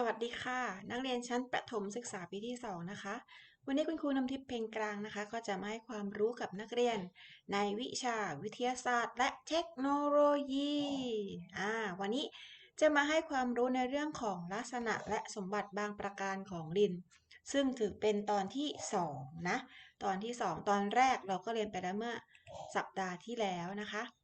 สวัสดีค่ะ นักเรียนชั้นประถมศึกษาปีที่ 2 นะคะ วันนี้คุณครูนำทิพย์เพลงกลางนะคะ ก็จะมาให้ความรู้กับนักเรียน ในวิชาวิทยาศาสตร์ และเทคโนโลยีอ่าวันนี้จะมาให้ความรู้ในเรื่องของลักษณะและสมบัติบางประการของดิน ซึ่งถือเป็นตอนที่ 2 นะ ตอนที่ 2 ตอนแรกเราก็เรียนไปแล้วเมื่อสัปดาห์ที่แล้วนะคะอะ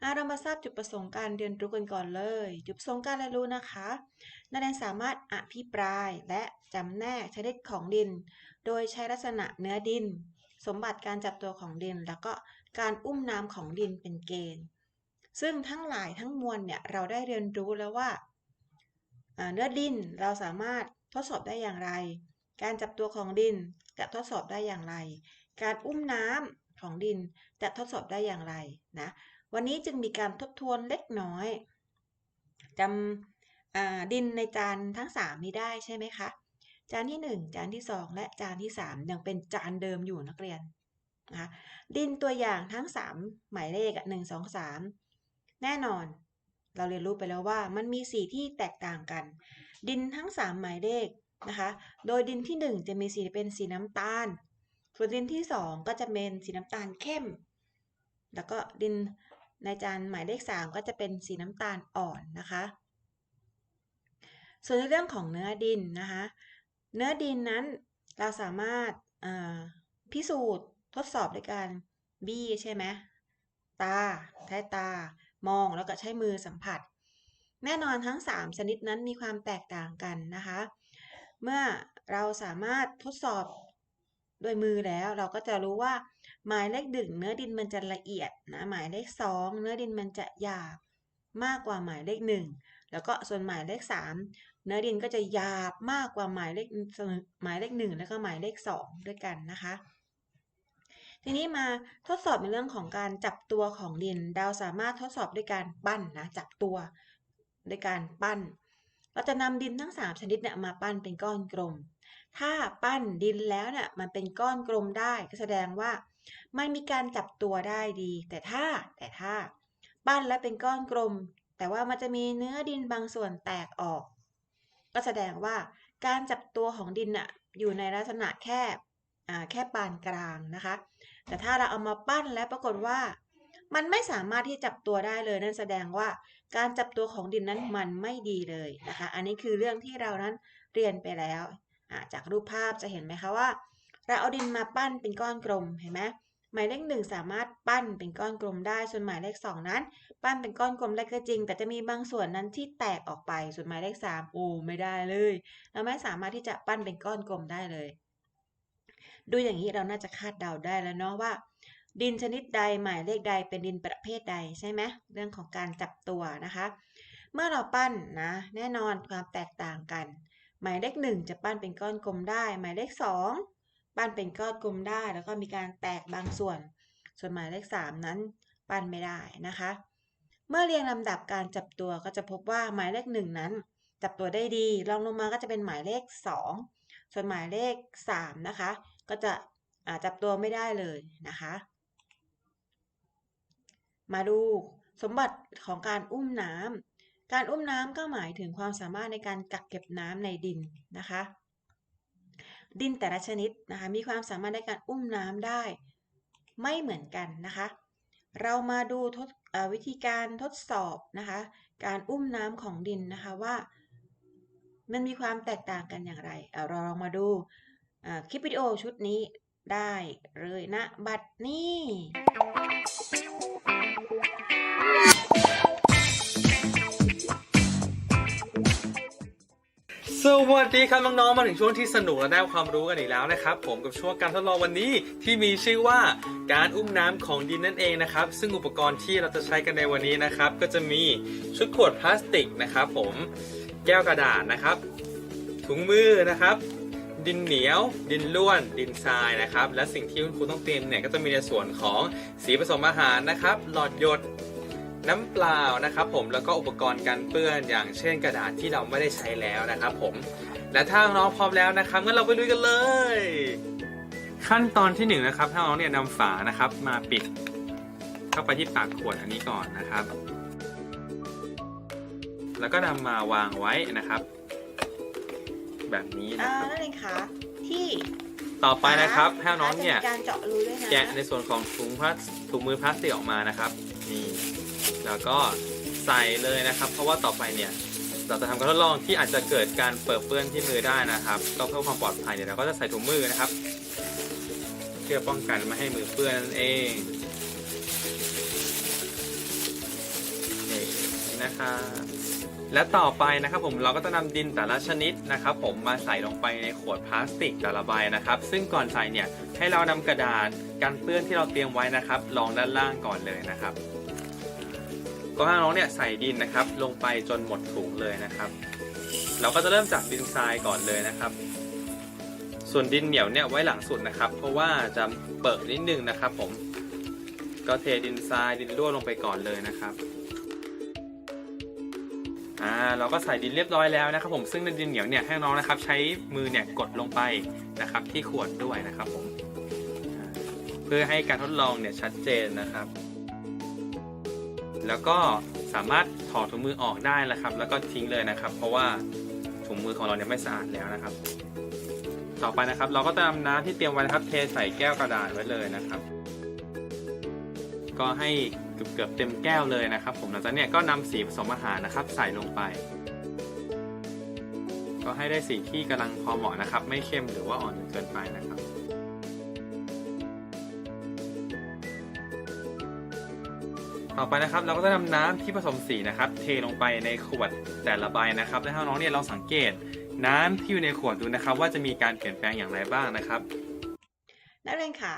เรามาทราบจุดประสงค์การเรียนรู้กันก่อนเลย จุดประสงค์การเรียนรู้นะคะนักเรียนสามารถอภิปรายและจำแนกชนิดของดิน โดยใช้ลักษณะเนื้อดิน สมบัติการจับตัวของดิน แล้วก็การอุ้มน้ำของดินเป็นเกณฑ์ ซึ่งทั้งหลายทั้งมวลเนี่ยเราได้เรียนรู้แล้วว่าเนื้อดินเราสามารถทดสอบได้อย่างไร การจับตัวของดินจะทดสอบได้อย่างไร การอุ้มน้ำของดินจะทดสอบได้อย่างไรนะ วันนี้จึงมีการทบทวนเล็กน้อยจำดินในจานทั้ง 3 นี้ได้ใช่ไหมคะ จานที่ 1 จานที่ 2 และจานที่ 3 ยังเป็นจานเดิมอยู่นักเรียนนะคะดินตัวอย่างทั้ง 3 หมายเลขหนึ่งสอะ1 2 3แน่นอน เราเรียนรู้ไปแล้วว่ามันมีสีที่แตกต่างกัน ดินทั้ง 3 หมายเลขนะคะโดยดินที่ 1 จะมีสีเป็นสีน้ำตาล ส่วนดินที่ 2 ก็จะเป็นสีน้ำตาลเข้ม แล้วก็ดิน ในจานหมายเลข 3 ก็จะเป็นสีน้ำตาลอ่อนนะคะ ส่วนในเรื่องของเนื้อดินนะคะ เนื้อดินนั้นเราสามารถาพิสูจน์ทดสอบด้วยการบี้ใช่ไหมตาใช้ตามองแล้วก็ใช้มือสัมผัส แน่นอนทั้ง 3 ชนิดนั้นมีความแตกต่างกันนะคะ เมื่อเราสามารถทดสอบ โดยมือแล้วเราก็จะรู้ว่า หมายเลขหนึ่งเนื้อดินมันจะละเอียดนะหมายเลขสองเนื้อดินมันจะหยาบมากกว่าหมายเลขหนึ่งแล้วก็ส่วนหมายเลขสามเนื้อดินก็จะหยาบมากกว่าหมายเลขหมายเลขหนึ่งแล้วก็หมายเลขสองด้วยกันนะคะ ทีนี้มาทดสอบในเรื่องของการจับตัวของดินเราสามารถทดสอบด้วยการปั้นนะจับตัวด้วยการปั้น เราจะนำดินทั้ง 3 ชนิดเนี่ยมาปั้นเป็นก้อนกลม ถ้าปั้นดินแล้วเนี่ยมันเป็นก้อนกลมได้ก็แสดงว่า มันมีการจับตัวได้ดี แต่ถ้าแต่ถ้า ปั้นแล้วเป็นก้อนกลม แต่ว่ามันจะมีเนื้อดินบางส่วนแตกออก ก็แสดงว่าการจับตัวของดินน่ะอยู่ในลักษณะแค่อ่าแค่ปานกลางนะคะ แต่ถ้าเราเอามาปั้นแล้วปรากฏว่ามันไม่สามารถที่จับตัวได้เลย นั่นแสดงว่าการจับตัวของดินนั้นมันไม่ดีเลยนะคะ อันนี้คือเรื่องที่เรานั้นเรียนไปแล้ว จากรูปภาพจะเห็นไหมคะว่า เราเอาดินมาปั้นเป็นก้อนกลมเห็นไหมหมายเลขหนึ่งสามารถปั้นเป็นก้อนกลมได้ ส่วนหมายเลขสองนั้น ปั้นเป็นก้อนกลมได้ก็จริง แต่จะมีบางส่วนนั้นที่แตกออกไป ส่วนหมายเลขสามโอ้ไม่ได้เลย เราไม่สามารถที่จะปั้นเป็นก้อนกลมได้เลย ดูอย่างนี้เราน่าจะคาดเดาได้แล้วเนาะว่า ดินชนิดใดหมายเลขใดเป็นดินประเภทใดใช่ไหมเรื่องของการจับตัวนะคะ เมื่อเราปั้นนะแน่นอนความแตกต่างกัน หมายเลขหนึ่งจะปั้นเป็นก้อนกลมได้ หมายเลขสองปั้นเป็นก้อนกลมได้ แล้วก็มีการแตกบางส่วน ส่วนหมายเลขสามนั้นปั้นไม่ได้นะคะ เมื่อเรียงลำดับการจับตัวก็จะพบว่าหมายเลขหนึ่งนั้น จับตัวได้ดีรองลงมาก็จะเป็นหมายเลขสองส่วนหมายเลขสามนะคะ ก็จะจับตัวไม่ได้เลยนะคะ มาดูสมบัติของการอุ้มน้ำ การอุ้มน้ำก็หมายถึงความสามารถในการกักเก็บน้ำในดินนะคะ ดินแต่ละชนิดนะคะมีความสามารถในการอุ้มน้ำได้ไม่เหมือนกันนะคะ เรามาดูวิธีการทดสอบนะคะการอุ้มน้ำของดินนะคะว่า มันมีความแตกต่างกันอย่างไรเราลองมาดูคลิปวิดีโอชุดนี้ได้เลยนะบัดนี้ สวัสดีครับน้องๆมาถึงช่วงที่สนุกและได้ความรู้กันอีกแล้วนะครับ ผมกับช่วงการทดลองวันนี้ที่มีชื่อว่าการอุ้มน้ำของดินนั่นเองนะครับ ซึ่งอุปกรณ์ที่เราจะใช้กันในวันนี้นะครับ ก็จะมีชุดขวดพลาสติกนะครับผมแก้วกระดาษนะครับ ถุงมือนะครับ ดินเหนียว ดินล้วน ดินทรายนะครับ และสิ่งที่คุณครูต้องเตรียมเนี่ยก็จะมีในส่วนของสีผสมอาหารนะครับ หลอดหยด น้ำเปล่านะครับผมแล้วก็อุปกรณ์กันเปื้อนอย่างเช่นกระดาษที่เราไม่ได้ใช้แล้วนะครับผมและถ้าน้องพร้อมแล้วนะครับงั้นเราไปลุยกันเลย ขั้นตอนที่1นงนะครับถ้าน้องเนี่ยนำฝานะครับมาปิด เข้าไปที่ปากขวดอันนี้ก่อนนะครับ แล้วก็นำมาวางไว้นะครับ แบบนี้นะอ่าครับนั่นเองค่ะ ที่ต่อไปนะครับให้น้องเนี่ย จะมีการเจาะรูด้วยนะ แกะในส่วนของถุงพลาสถุงมือพลาสติกออกมานะครับนี่ แล้วก็ใส่เลยนะครับ เพราะว่าต่อไปเนี่ยเราจะทำการทดลองที่อาจจะเกิดการเปิดเปื้อนที่มือได้นะครับ ก็เพื่อความปลอดภัยเนี่ยเราก็จะใส่ถุงมือนะครับ เพื่อป้องกันไม่ให้มือเปื้อนนั่นเองนี่นะครับและต่อไปนะครับผมเราก็จะนำดินแต่ละชนิดนะครับ ผมมาใส่ลงไปในขวดพลาสติกแต่ละใบนะครับ ซึ่งก่อนใส่เนี่ยให้เรานำกระดาษกันเปื้อนที่เราเตรียมไว้นะครับรองด้านล่างก่อนเลยนะครับ ก็ให้น้องเนี่ยใส่ดินนะครับ ลงไปจนหมดถุงเลยนะครับ เราก็จะเริ่มจากดินทรายก่อนเลยนะครับ ส่วนดินเหนียวเนี่ยไว้หลังสุดนะครับ เพราะว่าจะเปิดนิดนึงนะครับ ผมก็เทดินทรายดินร่วนลงไปก่อนเลยนะครับอ่าเราก็ใส่ดินเรียบร้อยแล้วนะครับ ผมซึ่งในดินเหนียวเนี่ยให้น้องนะครับ ใช้มือเนี่ยกดลงไปนะครับ ที่ขวดด้วยนะครับ ผมเพื่อให้การทดลองเนี่ยชัดเจนนะครับ แล้วก็สามารถถอดถุงมือออกได้แล้วครับ แล้วก็ทิ้งเลยนะครับ เพราะว่าถุงมือของเราเนี่ยไม่สะอาดแล้วนะครับ ต่อไปนะครับ เราก็จะนำน้ำที่เตรียมไว้นะครับ เทใส่แก้วกระดาษไว้เลยนะครับ ก็ให้เกือบเกือบเต็มแก้วเลยนะครับ ผมหลังจากนี้ก็นำสีผสมอาหารนะครับ ใส่ลงไป ก็ให้ได้สีที่กำลังพอเหมาะนะครับ ไม่เข้มหรือว่าอ่อนจนเกินไปนะครับ ต่อไปนะครับเราก็จะนำน้ำที่ผสมสีนะครับ เทลงไปในขวดแต่ละใบนะครับและให้น้องเนี่ยลองสังเกต น้ำที่อยู่ในขวดดูนะครับ ว่าจะมีการเปลี่ยนแปลงอย่างไรบ้างนะครับ นักเรียนขา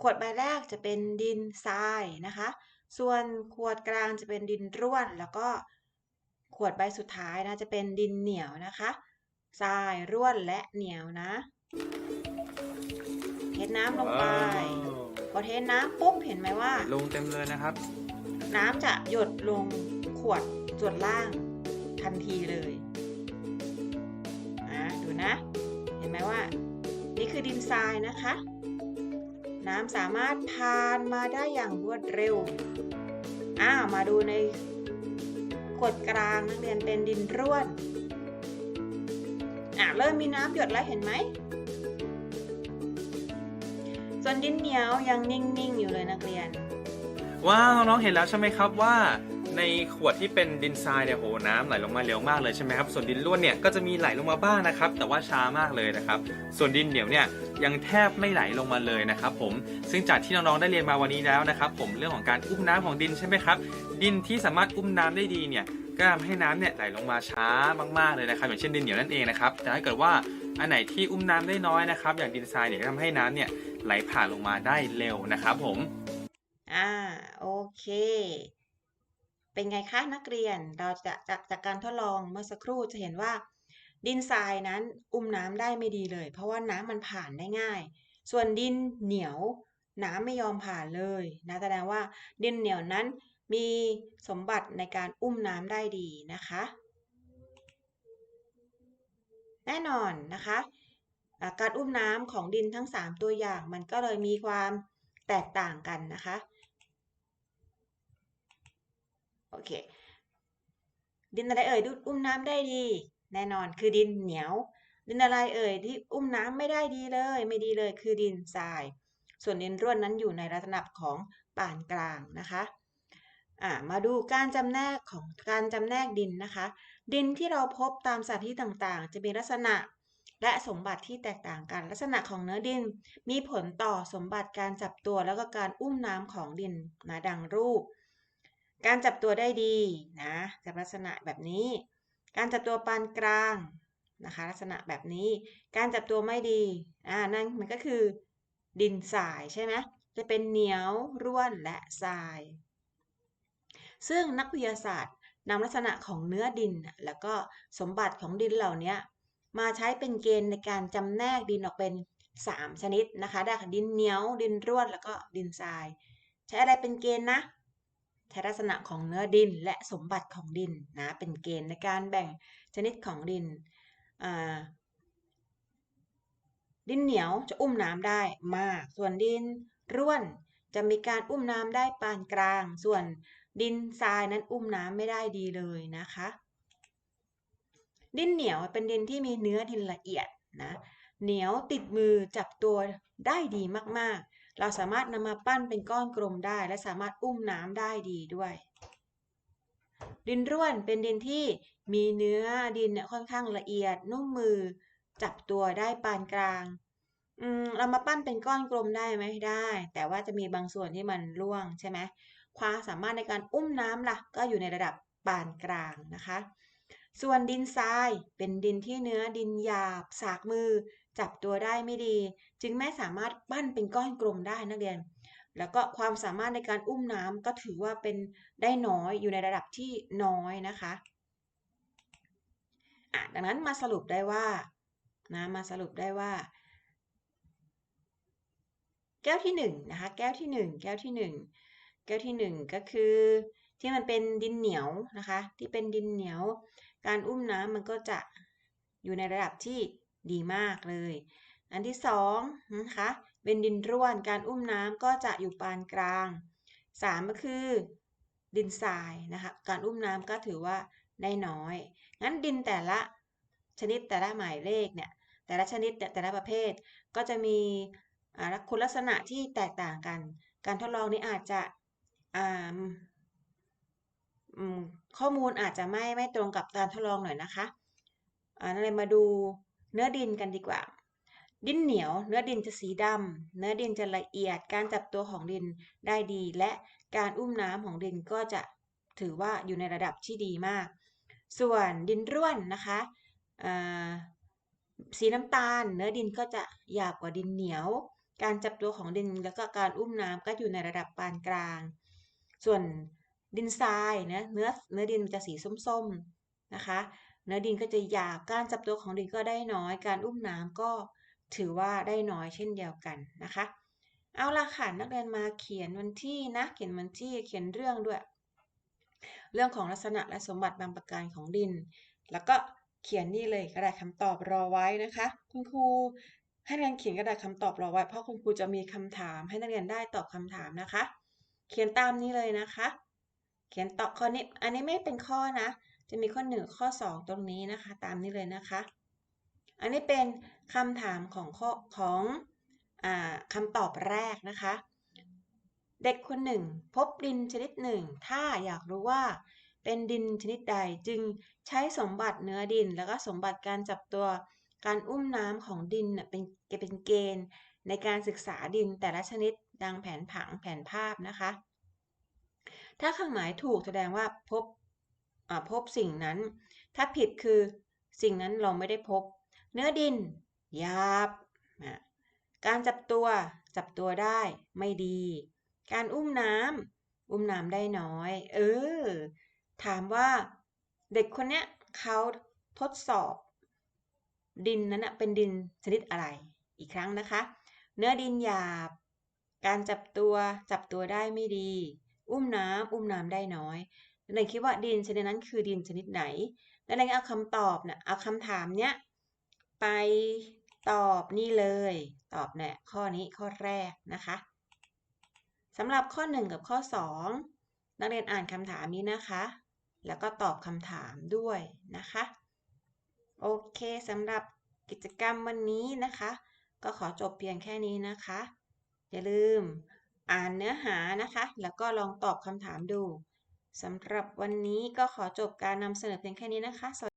ขวดใบแรกจะเป็นดินทรายนะคะ ส่วนขวดกลางจะเป็นดินร่วน แล้วก็ขวดใบสุดท้ายนะจะเป็นดินเหนียวนะคะทรายร่วนและเหนียวนะเทน้ำลงไป พอเทน้ำปุ๊บเห็นไหมว่า ลงเต็มเลยนะครับ น้ำจะหยดลงขวดส่วนล่างทันทีเลยอะดูนะ เห็นไหมว่า นี่คือดินทรายนะคะ น้ำสามารถผ่านมาได้อย่างรวดเร็วอ้าวมาดูในขวดกลางนักเรียนเป็นดินร่วนอะเริ่มมีน้ำหยดแล้วเห็นไหม ส่วนดินเหนียวยังนิ่งๆ อยู่เลยนักเรียน ว้าวน้องๆเห็นแล้วใช่ไหมครับว่า ในขวดที่เป็นดินทรายเนี่ยโหน้ำไหลลงมาเร็วมากเลยใช่ไหมครับส่วนดินร่วนเนี่ยก็จะมีไหลลงมาบ้างนะครับ แต่ว่าช้ามากเลยนะครับ ส่วนดินเหนียวเนี่ยยังแทบไม่ไหลลงมาเลยนะครับผมซึ่งจากที่น้องๆได้เรียนมาวันนี้แล้วนะครับ ผมเรื่องของการอุ้มน้ำของดินใช่ไหมครับดินที่สามารถอุ้มน้ำได้ดีเนี่ยก็ทำให้น้ำเนี่ยไหลลงมาช้ามากๆเลยนะครับ อย่างเช่นดินเหนียวนั่นเองนะครับแต่ถ้าเกิดว่าอันไหนที่อุ้มน้ำได้น้อยนะครับ อย่างดินทรายเนี่ยก็ทำให้น้ำเนี่ย ไหลผ่านลงมาได้เร็วนะครับผม อ่าโอเค เป็นไงคะนักเรียนเราจะจากจากการทดลองเมื่อสักครู่จะเห็นว่า ดินทรายนั้นอุ้มน้ำได้ไม่ดีเลย เพราะว่าน้ำมันผ่านได้ง่าย ส่วนดินเหนียวน้ำไม่ยอมผ่านเลยนะแสดงว่าดินเหนียวนั้นมีสมบัติในการอุ้มน้ำได้ดีนะคะ แน่นอนนะคะ การอุ้มน้ำของดินทั้ง 3 ตัวอย่าง มันก็เลยมีความแตกต่างกันนะคะโอเคดินอะไรเอ่ยอุ้มน้ำได้ดี แน่นอนคือดินเหนียว ดินอะไรเอ่ยที่อุ้มน้ำไม่ได้ดีเลย ไม่ดีเลยคือดินทราย ส่วนดินร่วนนั้นอยู่ในระดับของปานกลางนะคะมาดูการจำแนกของการจำแนกดินนะคะ ดินที่เราพบตามสถานที่ต่างๆ จะมีลักษณะ และสมบัติที่แตกต่างกัน ลักษณะของเนื้อดินมีผลต่อสมบัติการจับตัวแล้วก็การอุ้มน้ำของดินนะดังรูป การจับตัวได้ดีนะจะลักษณะแบบนี้ การจับตัวปานกลางนะคะลักษณะแบบนี้ การจับตัวไม่ดีอ่านั่นมันก็คือ ดินทรายใช่ไหมจะเป็นเหนียวร่วนและทราย ซึ่งนักวิทยาศาสตร์นำลักษณะของเนื้อดิน แล้วก็สมบัติของดินเหล่านี้ มาใช้เป็นเกณฑ์ในการจำแนกดินออกเป็น 3 ชนิดนะคะ ได้ค่ะดินเหนียว ดินร่วน แล้วก็ดินทราย ใช้อะไรเป็นเกณฑ์นะ ใช้ลักษณะของเนื้อดินและสมบัติของดินนะ เป็นเกณฑ์ในการแบ่งชนิดของดิน ดินเหนียวจะอุ้มน้ำได้มาก ส่วนดินร่วนจะมีการอุ้มน้ำได้ปานกลาง ส่วนดินทรายนั้นอุ้มน้ำไม่ได้ดีเลยนะคะ ดินเหนียวเป็นดินที่มีเนื้อดินละเอียดนะเหนียวติดมือจับตัวได้ดีมากๆ เราสามารถนำมาปั้นเป็นก้อนกลมได้ และสามารถอุ้มน้ำได้ดีด้วย ดินร่วนเป็นดินที่มีเนื้อดินเนี่ยค่อนข้างละเอียด นุ่มมือจับตัวได้ปานกลางอืมเรามาปั้นเป็นก้อนกลมได้ไหมได้ แต่ว่าจะมีบางส่วนที่มันร่วงใช่ไหมความสามารถในการอุ้มน้ำล่ะ ก็อยู่ในระดับปานกลางนะคะ ส่วนดินทรายเป็นดินที่เนื้อดินหยาบ สากมือ จับตัวได้ไม่ดี จึงไม่สามารถปั้นเป็นก้อนกลมได้นักเรียน แล้วก็ความสามารถในการอุ้มน้ำก็ถือว่าเป็นได้น้อยอยู่ในระดับที่น้อยนะคะอะดังนั้นมาสรุปได้ว่านะมาสรุปได้ว่า แก้วที่หนึ่งนะคะแก้วที่หนึ่งแก้วที่หนึ่งแก้วที่หนึ่งก็คือที่มันเป็นดินเหนียวนะคะ ที่เป็นดินเหนียว การอุ้มน้ำมันก็จะอยู่ในระดับที่ดีมากเลย อันที่สองนะคะเป็นดินร่วนการอุ้มน้ำก็จะอยู่ปานกลางสามก็คือ ดินทรายนะคะการอุ้มน้ำก็ถือว่าได้น้อย งั้นดินแต่ละชนิดแต่ละหมายเลขเนี่ยแต่ละชนิดแต่ละประเภทก็จะมีคุณลักษณะที่แตกต่างกัน การทดลองนี้อาจจะ ข้อมูลอาจจะไม่ไม่ตรงกับการทดลองหน่อยนะคะนั่นเลยมาดูเนื้อดินกันดีกว่า ดินเหนียว เนื้อดินจะสีดำเนื้อดินจะละเอียด การจับตัวของดินได้ดี และการอุ้มน้ำของดินก็จะถือว่าอยู่ในระดับที่ดีมาก ส่วนดินร่วนนะคะสีน้ำตาล เนื้อดินก็จะหยาบกว่าดินเหนียว การจับตัวของดินแล้วก็การอุ้มน้ำก็อยู่ในระดับปานกลาง ส่วน ดินทรายนะเนื้อเนื้อดินจะสีส้มๆนะคะ เนื้อดินก็จะหยาบการจับตัวของดินก็ได้น้อย การอุ้มน้ำก็ถือว่าได้น้อยเช่นเดียวกันนะคะ เอาละค่ะนักเรียนมาเขียนวันที่นะเขียนวันที่เขียนเรื่องด้วย เรื่องของลักษณะและสมบัติบางประการของดิน แล้วก็เขียนนี่เลยกระดาษคำตอบรอไว้นะคะ คุณครูให้นักเรียนเขียนกระดาษคำตอบรอไว้เพราะคุณครูจะมีคำถามให้นักเรียนได้ตอบคำถามนะคะ เขียนตามนี้เลยนะคะ เขียนตอบข้อนี้อันนี้ไม่เป็นข้อนะ จะมีข้อหนึ่งข้อสองตรงนี้นะคะ ตามนี้เลยนะคะ อันนี้เป็นคำถามของข้อของอคำตอบแรกนะคะ เด็กคนหนึ่ง พบดินชนิดหนึ่ง ถ้าอยากรู้ว่าเป็นดินชนิดใดจึงใช้สมบัติเนื้อดิน แล้วก็สมบัติการจับตัวการอุ้มน้ำของดินเป็นเป็นเกณฑ์ในการศึกษาดินแต่ละชนิดดังแผนผังแผนภาพนะคะ ถ้าเครื่องหมายถูกแสดงว่าพบพบสิ่งนั้น ถ้าผิดคือสิ่งนั้นเราไม่ได้พบ เนื้อดินหยาบ การจับตัวจับตัวได้ไม่ดี การอุ้มน้ำอุ้มน้ำได้น้อย เออ ถามว่าเด็กคนเนี้ยเขาทดสอบ ดินนั้นเป็นดินชนิดอะไร อีกครั้งนะคะ เนื้อดินหยาบ การจับตัวจับตัวได้ไม่ดี อุ้มน้ำอุ้มน้ำได้น้อยนักเรียนคิดว่าดินชนิดนั้นคือดินชนิดไหนนักเรียนเอาคำตอบเนี่ยเอาคำถามเนี้ยไปตอบนี่เลย ตอบเนี่ยข้อนี้ข้อแรกนะคะสำหรับข้อ 1 กับข้อ 2 นักเรียนอ่านคำถามนี้นะคะ แล้วก็ตอบคำถามด้วยนะคะ โอเคสำหรับกิจกรรมวันนี้นะคะ ก็ขอจบเพียงแค่นี้นะคะ อย่าลืม อ่านเนื้อหานะคะ แล้วก็ลองตอบคำถามดูสำหรับวันนี้ก็ขอจบการนำเสนอเพียงแค่นี้นะคะ